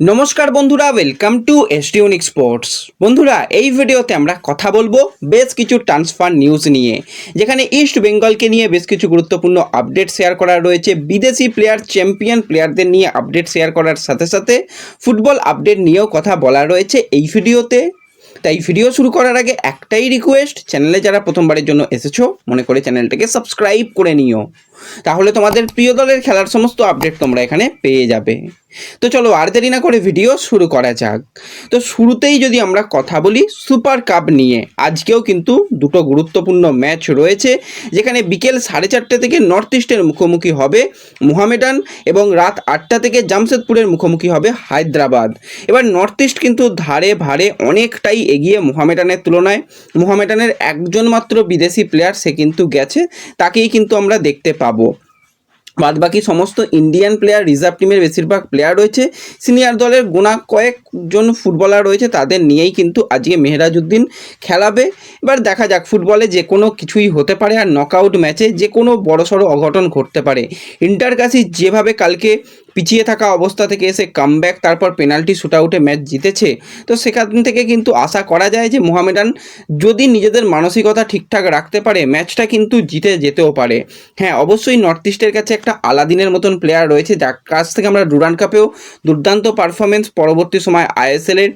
নমস্কার বন্ধুরা welcome to এসটিউনিক sports বন্ধুরা, এই ভিডিওতে আমরা কথা বলব বেশ কিছু ট্রান্সফার নিউজ নিয়ে, যেখানে ইস্ট বেঙ্গলকে নিয়ে বেশ কিছু গুরুত্বপূর্ণ আপডেট শেয়ার করা রয়েছে। বিদেশি প্লেয়ার চ্যাম্পিয়ন প্লেয়ারদের নিয়ে আপডেট শেয়ার করার সাথে সাথে ফুটবল আপডেট নিয়েও কথা বলা রয়েছে এই ভিডিওতে। তাই ভিডিও শুরু করার আগে একটাই রিকোয়েস্ট চ্যানেলে যারা প্রথমবারের জন্য এসেছ, মনে করে চ্যানেলটাকে সাবস্ক্রাইব করে নিও। তাহলে তোমাদের প্রিয় দলের খেলার সমস্ত আপডেট তোমরা এখানে পেয়ে যাবে। তো চলো আর দেরি না করে ভিডিও শুরু করা যাক। তো শুরুতেই যদি আমরা কথা বলি সুপার কাপ নিয়ে, আজকেও কিন্তু দুটো গুরুত্বপূর্ণ ম্যাচ রয়েছে, যেখানে বিকেল সাড়ে চারটে থেকে নর্থ ইস্টের মুখোমুখি হবে মোহামেডান এবং রাত আটটা থেকে জামশেদপুরের মুখোমুখি হবে হায়দ্রাবাদ এবার নর্থ ইস্ট কিন্তু ধারে ভারে অনেকটাই এগিয়ে মোহামেডানের তুলনায়। মোহামেডানের একজন মাত্র বিদেশি প্লেয়ার সে কিন্তু গেছে, তাকেই কিন্তু আমরা দেখতে পাবো। বাদ বাকি সমস্ত ইন্ডিয়ান প্লেয়ার রিজার্ভ টিমের বেশিরভাগ প্লেয়ার রয়েছে। সিনিয়র দলের গোনা কয়েকজন ফুটবলার রয়েছে, তাদের নিয়েই কিন্তু আজকে মেহরাজউদ্দিন খেলাবে। এবার দেখা যাক ফুটবলে যে কোনো কিছুই হতে পারে আর নকআউট ম্যাচে যে কোনো বড়সড় অঘটন ঘটতে পারে। ইন্টারকাসি যেভাবে কালকে পিছিয়ে থাকা অবস্থা থেকে এসে কামব্যাক তারপর পেনাল্টি শুট আউটে ম্যাচ জিতেছে। তো সেখান থেকে কিন্তু আশা করা যায় যে মোহামেডান যদি নিজেদের মানসিকতা ঠিকঠাক রাখতে পারে ম্যাচটা কিন্তু জিতে যেতেও পারে। হ্যাঁ অবশ্যই নর্থ ইস্টের কাছে একটা আলাদিনের মতন প্লেয়ার রয়েছে, যার কাছ থেকে আমরা ডুরান কাপেও দুর্দান্ত পারফরমেন্স পরবর্তী সময় আইএসএলের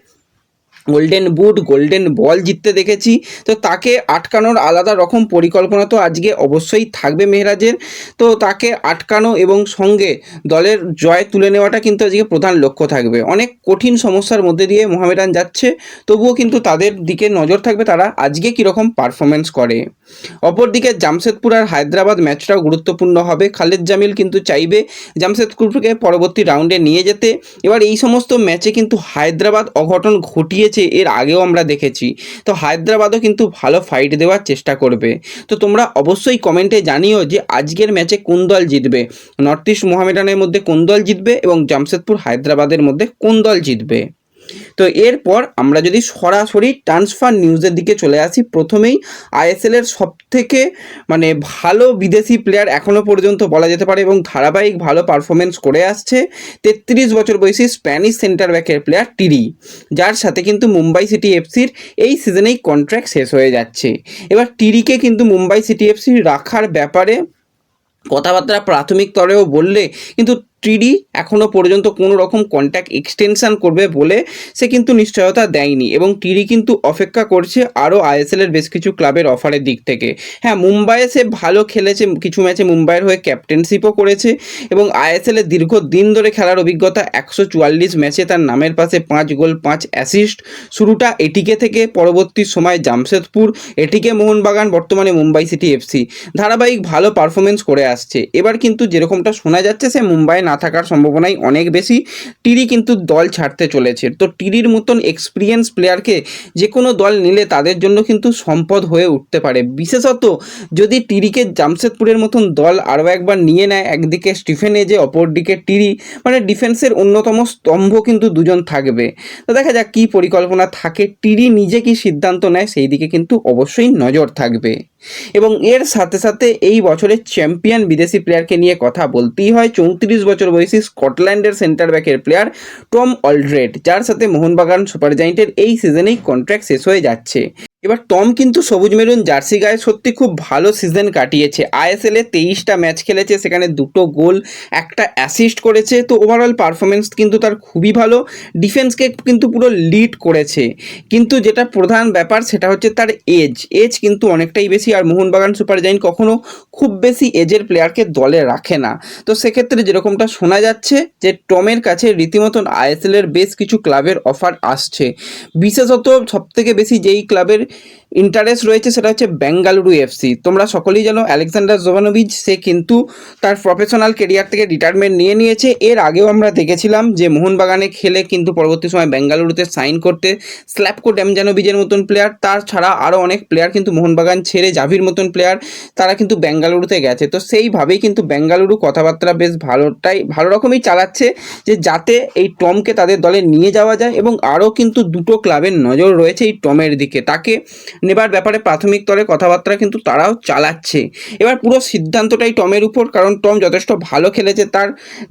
গোল্ডেন বুট গোল্ডেন বল জিততে দেখেছি। তো তাকে আটকানোর আলাদা রকম পরিকল্পনা তো আজকে অবশ্যই থাকবে মেহরাজের। তো তাকে আটকানো এবং সঙ্গে দলের জয় তুলে নেওয়াটা কিন্তু আজকে প্রধান লক্ষ্য থাকবে। অনেক কঠিন সমস্যার মধ্যে দিয়ে মোহামেডান যাচ্ছে, তবুও কিন্তু তাদের দিকে নজর থাকবে তারা আজকে কীরকম পারফরমেন্স করে। অপরদিকে জামশেদপুর আর হায়দ্রাবাদ ম্যাচটাও গুরুত্বপূর্ণ হবে। খালেদ জামিল কিন্তু চাইবে জামশেদপুরকে পরবর্তী রাউন্ডে নিয়ে যেতে। এবার এই সমস্ত ম্যাচে কিন্তু হায়দ্রাবাদ অঘটন ঘটিয়েছে এর আগেও আমরা দেখেছি। তো হায়দ্রাবাদও কিন্তু ভালো ফাইট দেওয়ার চেষ্টা করবে। তো তোমরা অবশ্যই কমেন্টে জানিও যে আজকের ম্যাচে কোন দল জিতবে। নর্থ ইস্ট মোহামেডানের মধ্যে কোন দল জিতবে এবং জামশেদপুর হায়দ্রাবাদের মধ্যে কোন দল জিতবে। তো এরপর আমরা যদি সরাসরি ট্রান্সফার নিউজের দিকে চলে আসি, প্রথমেই আইএসএলের সব থেকে মানে ভালো বিদেশি প্লেয়ার এখনও পর্যন্ত বলা যেতে পারে এবং ধারাবাহিক ভালো পারফরমেন্স করে আসছে তেত্রিশ বছর বয়সী স্প্যানিশ সেন্টার ব্যাকের প্লেয়ার টিরি যার সাথে কিন্তু মুম্বাই সিটি এফসির এই সিজনেই কন্ট্রাক্ট শেষ হয়ে যাচ্ছে। এবার টিরিকে কিন্তু মুম্বাই সিটি এফসির রাখার ব্যাপারে কথাবার্তা প্রাথমিক স্তরেও বললে কিন্তু টিডি এখনও পর্যন্ত কোনো রকম কন্ট্যাক্ট এক্সটেনশন করবে বলে সে কিন্তু নিশ্চয়তা দেয়নি এবং টিডি কিন্তু অপেক্ষা করছে আরও আইএসএলের বেশ কিছু ক্লাবের অফারের দিক থেকে। হ্যাঁ মুম্বাইয়ে সে ভালো খেলেছে, কিছু ম্যাচে মুম্বাইয়ের হয়ে ক্যাপ্টেনশিপও করেছে এবং আইএসএলের দীর্ঘ দিন ধরে খেলার অভিজ্ঞতা একশো চুয়াল্লিশ ম্যাচে তার নামের পাশে পাঁচ গোল, পাঁচ অ্যাসিস্ট শুরুটা এটিকে থেকে, পরবর্তী সময় জামশেদপুর, এটিকে মোহনবাগান, বর্তমানে মুম্বাই সিটি এফসি ধারাবাহিক ভালো পারফরমেন্স করে আসছে। এবার কিন্তু যেরকমটা শোনা যাচ্ছে, সে মুম্বাই না থাকার সম্ভাবনাই অনেক বেশি, টিরি কিন্তু দল ছাড়তে চলেছে। তো টিরির মতন এক্সপিরিয়েন্স প্লেয়ারকে যে কোনো দল নিলে তাদের জন্য কিন্তু সম্পদ হয়ে উঠতে পারে। বিশেষত যদি টিরিকে জামশেদপুরের মতন দল আরও একবার নিয়ে নেয়, একদিকে স্টিফেন এজে অপরদিকে টিরি মানে ডিফেন্সের অন্যতম স্তম্ভ কিন্তু দুজন থাকবে। তো দেখা যাক কী পরিকল্পনা থাকে, টিরি নিজে কি সিদ্ধান্ত নেয় সেই দিকে কিন্তু অবশ্যই নজর থাকবে। এবং এর সাথে সাথে এই বছরের চ্যাম্পিয়ন বিদেশি প্লেয়ারকে নিয়ে কথা বলতেই হয় চৌত্রিশ বছর বয়সী স্কটল্যান্ডের সেন্টার ব্যাকের প্লেয়ার টম অলড্রেড, যার সাথে মোহনবাগান সুপার জায়েন্টের এই সিজনেই কন্ট্রাক্ট শেষ হয়ে যাচ্ছে। এবার টম কিন্তু সবুজ মেরুন জার্সি গায়ে সত্যি খুব ভালো সিজন কাটিয়েছে। আইএসএল এ তেইশটা ম্যাচ খেলেছে, সেখানে দুটো গোল, একটা অ্যাসিস্ট করেছে। তো ওভারঅল পারফরমেন্স কিন্তু তার খুবই ভালো। ডিফেন্সকে কিন্তু পুরো লিড করেছে। কিন্তু যেটা প্রধান ব্যাপার, সেটা হচ্ছে তার এজ এজ কিন্তু অনেকটাই বেশি, আর মোহনবাগান সুপার জায়েন্ট কখনও খুব বেশি এজের প্লেয়ারকে দলে রাখে না। তো সেক্ষেত্রে যেরকমটা শোনা যাচ্ছে যে টমের কাছে রীতিমতন আইএসএল এর বেশ কিছু ক্লাবের অফার আসছে। বিশেষত সবথেকে বেশি যেই ক্লাবের ইন্টারেস্ট রয়েছে সেটা হচ্ছে বেঙ্গালুরু এফসি তোমরা সকলেই জানো আলেকজান্ডার জোভানোভিচ সে কিন্তু তার প্রফেশনাল কেরিয়ার থেকে রিটায়ারমেন্ট নিয়ে নিয়েছে। এর আগেও আমরা দেখেছিলাম যে মোহনবাগানে খেলে কিন্তু পরবর্তী সময় বেঙ্গালুরুতে সাইন করতে স্ল্যাপকো ড্যামজানোভিজের মতন প্লেয়ার তার ছাড়া আরও অনেক প্লেয়ার কিন্তু মোহনবাগান ছেড়ে জাভির মতন প্লেয়ার তারা কিন্তু বেঙ্গালুরুতে গেছে। তো সেইভাবেই কিন্তু বেঙ্গালুরু কথাবার্তা বেশ ভালোটাই, ভালো রকমই চালাচ্ছে যে যাতে এই টমকে তাদের দলে নিয়ে যাওয়া যায় এবং আরও কিন্তু দুটো ক্লাবের নজর রয়েছে এই টমের দিকে। তাকে নেবার ব্যাপারে প্রাথমিক স্তরে কথাবার্তা কিন্তু তারাও চালাচ্ছে। এবার পুরো সিদ্ধান্তটাই টমের উপর, কারণ টম যথেষ্ট ভালো খেলেছে তার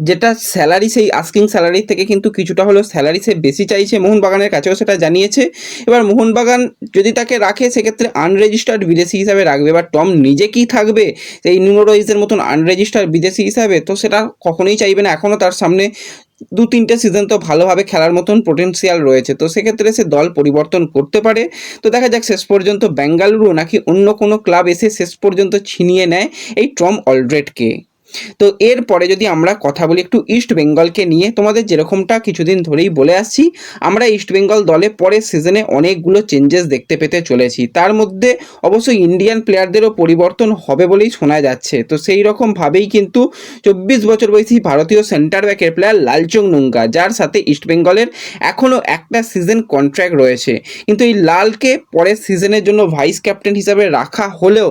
যেটা স্যালারি, সেই আস্কিং স্যালারি থেকে কিন্তু কিছুটা হলেও স্যালারি সে বেশি চাইছে। মোহনবাগানের কাছেও সেটা জানিয়েছে। এবার মোহনবাগান যদি তাকে রাখে, সেক্ষেত্রে আনরেজিস্টার্ড বিদেশি হিসাবে রাখবে। এবার টম নিজে কি থাকবে? এই নিউরোইজের মতন আনরেজিস্টার্ড বিদেশি হিসাবে তো সেটা কখনোই চাইবে না। এখনও তার সামনে দু তিনটে সিজন তো ভালোভাবে খেলার মতন পোটেন্সিয়াল রয়েছে। তো সেক্ষেত্রে সে দল পরিবর্তন করতে পারে। তো দেখা যাক শেষ পর্যন্ত বেঙ্গালুরু নাকি অন্য কোনো ক্লাব এসে শেষ পর্যন্ত ছিনিয়ে নেয় এই ট্রম অলড্রেডকে তো এরপরে যদি আমরা কথা বলি একটু ইস্ট বেঙ্গলকে নিয়ে, তোমাদের যেরকমটা কিছুদিন ধরেই বলে আসছি, আমরা ইস্ট বেঙ্গল দলে পরের সিজনে অনেকগুলো চেঞ্জেস দেখতে পেতে চলেছি। তার মধ্যে অবশ্যই ইন্ডিয়ান প্লেয়ারদেরও পরিবর্তন হবে বলেই শোনা যাচ্ছে। তো সেই রকমভাবেই কিন্তু চব্বিশ বছর বয়সী ভারতীয় সেন্টার ব্যাকের প্লেয়ার লালচং নুঙ্গা, যার সাথে ইস্ট বেঙ্গলের এখনও একটা সিজন কন্ট্রাক্ট রয়েছে। কিন্তু এই লালকে পরের সিজনের জন্য ভাইস ক্যাপ্টেন হিসাবে রাখা হলেও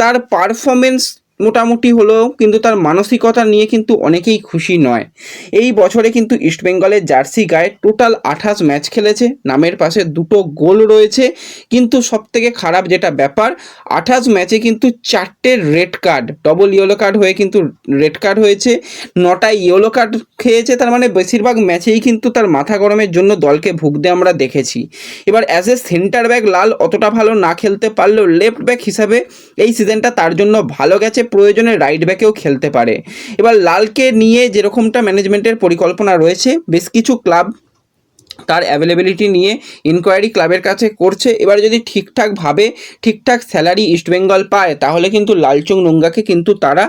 তার পারফরমেন্স মোটামুটি হলেও কিন্তু তার মানসিকতা নিয়ে কিন্তু অনেকেই খুশি নয়। এই বছরে কিন্তু ইস্টবেঙ্গলের জার্সি গায়ে টোটাল আঠাশ ম্যাচ খেলেছে, নামের পাশে দুটো গোল রয়েছে। কিন্তু সবথেকে খারাপ যেটা ব্যাপার, আঠাশ ম্যাচে কিন্তু চারটে red card double yellow card হয়ে কিন্তু রেড কার্ড হয়েছে। নটায় ইয়েলো কার্ড খেয়েছে, তার মানে বেশিরভাগ ম্যাচেই কিন্তু তার মাথা গরমের জন্য দলকে ভুগতে আমরা দেখেছি। এবার অ্যাজ এ সেন্টার ব্যাক লাল অতটা ভালো না খেলতে পারলেও লেফট ব্যাক হিসাবে এই সিজনটা তার জন্য ভালো গেছে। প্রয়োজনে রাইট ব্যাকেও খেলতে পারে। এবার লালকে নিয়ে যেরকমটা ম্যানেজমেন্টের পরিকল্পনা রয়েছে, বেশ কিছু ক্লাব তার অ্যাভেলেবিলিটি নিয়ে ইনকোয়ারি ক্লাবের কাছে করছে। এবার যদি ঠিকঠাকভাবে ঠিকঠাক স্যালারি ইস্টবেঙ্গল পায়, তাহলে কিন্তু লালচং নুঙ্গাকে কিন্তু তারা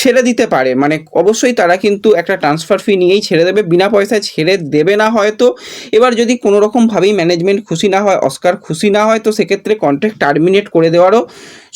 ছেড়ে দিতে পারে। মানে অবশ্যই তারা কিন্তু একটা ট্রান্সফার ফি নিয়েই ছেড়ে দেবে, বিনা পয়সায় ছেড়ে দেবে না হয়তো। এবার যদি কোনো রকমভাবেই ম্যানেজমেন্ট খুশি না হয় অস্কার খুশি না হয়, তো সেক্ষেত্রে কন্ট্রাক্ট টার্মিনেট করে দেওয়ারও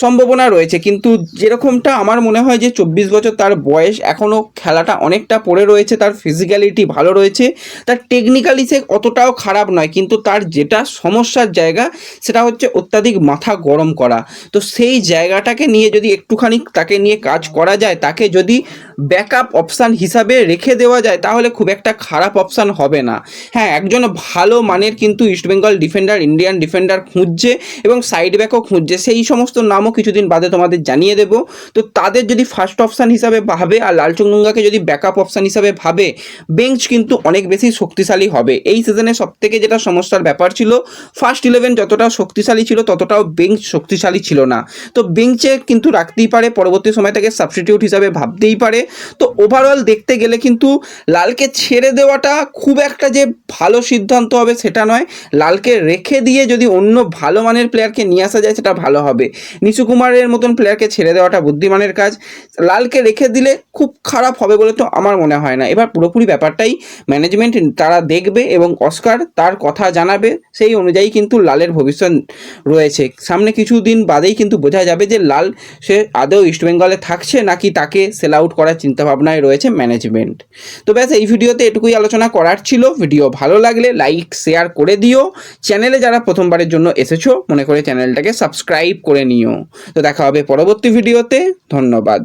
সম্ভাবনা রয়েছে। কিন্তু যেরকমটা আমার মনে হয় যে চব্বিশ বছর তার বয়স এখনও খেলাটা অনেকটা পড়ে রয়েছে, তার ফিজিক্যালিটি ভালো রয়েছে, তার টেকনিক্যালি সে অতটাও খারাপ নয়, কিন্তু তার যেটা সমস্যার জায়গা সেটা হচ্ছে অত্যাধিক মাথা গরম করা। তো সেই জায়গাটাকে নিয়ে যদি একটুখানি তাকে নিয়ে কাজ করা যায়, তাকে যদি ব্যাকআপ অপশান হিসাবে রেখে দেওয়া যায়, তাহলে খুব একটা খারাপ অপশান হবে না। হ্যাঁ একজন ভালো মানের কিন্তু ইস্টবেঙ্গল ডিফেন্ডার ইন্ডিয়ান ডিফেন্ডার খুঁজছে এবং সাইড ব্যাকও খুঁজছে। সেই সমস্ত নামও কিছুদিন বাদে তোমাদের জানিয়ে দেব। তো তাদের যদি ফার্স্ট অপশান হিসাবে ভাবে আর লালচুঙ্গাকে যদি ব্যাকআপ অপশান হিসাবে ভাবে বেঞ্চ কিন্তু অনেক বেশি শক্তিশালী হবে। এই সিজনে সবথেকে যেটা সমস্যার ব্যাপার ছিল ফার্স্ট ইলেভেন যতটা শক্তিশালী ছিল, ততটাও বেঞ্চ শক্তিশালী ছিল না। তো বেঞ্চে কিন্তু রাখতেই পারে, পরবর্তী সময় তাকে সাবস্টিটিউট হিসাবে ভাবতেই পারে। তো ওভারঅল দেখতে গেলে কিন্তু লালকে ছেড়ে দেওয়াটা খুব একটা যে ভালো সিদ্ধান্ত হবে সেটা নয়। লালকে রেখে দিয়ে যদি অন্য ভালো মানের প্লেয়ারকে নিয়ে আসা যায় সেটা ভালো হবে। নিশু কুমারের মতন প্লেয়ারকে ছেড়ে দেওয়াটা বুদ্ধিমানের কাজ। লালকে রেখে দিলে খুব খারাপ হবে বলে তো আমার মনে হয় না। এবার পুরোপুরি ব্যাপারটাই ম্যানেজমেন্ট তারা দেখবে এবং অস্কার তার কথা জানাবে, সেই অনুযায়ী কিন্তু লালের ভবিষ্যৎ রয়েছে। সামনে কিছুদিন বাদেই কিন্তু বোঝা যাবে যে লাল সে আদৌ ইস্টবেঙ্গলে থাকছে নাকি তাকে সেল আউট করার চিন্তাভাবনায় রয়েছে ম্যানেজমেন্ট তো ব্যাস, এই ভিডিওতে এটুকুই আলোচনা করার ছিল। ভিডিও ভালো লাগলে লাইক শেয়ার করে দিও। চ্যানেলে যারা প্রথমবারের জন্য এসেছ, মনে করে চ্যানেলটাকে সাবস্ক্রাইব করে নিও। তো দেখা হবে পরবর্তী ভিডিওতে। ধন্যবাদ।